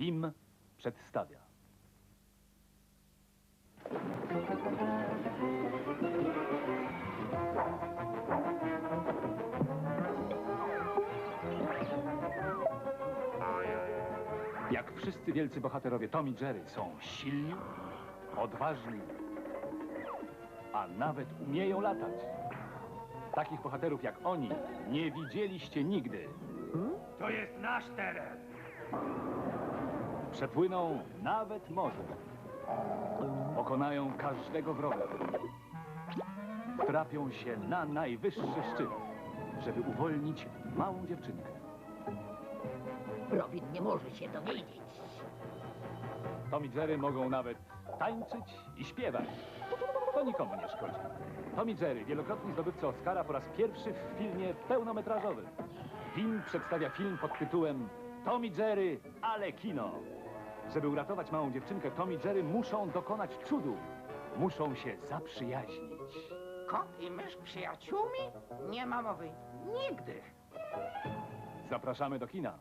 WIM przedstawia. Jak wszyscy wielcy bohaterowie Tom i Jerry są silni, odważni, a nawet umieją latać. Takich bohaterów jak oni nie widzieliście nigdy. To jest nasz teren. Przepłyną nawet morze. Pokonają każdego wroga. Trapią się na najwyższy szczyt, żeby uwolnić małą dziewczynkę. Robin nie może się dowiedzieć. Tom i Jerry mogą nawet tańczyć i śpiewać. To nikomu nie szkodzi. Tom i Jerry, wielokrotni zdobywcy Oscara po raz pierwszy w filmie pełnometrażowym. Film przedstawia film pod tytułem Tom i Jerry, ale kino. Żeby uratować małą dziewczynkę, Tom i Jerry muszą dokonać cudu. Muszą się zaprzyjaźnić. Kot i mysz przyjaciółmi? Nie ma mowy. Nigdy. Zapraszamy do kina.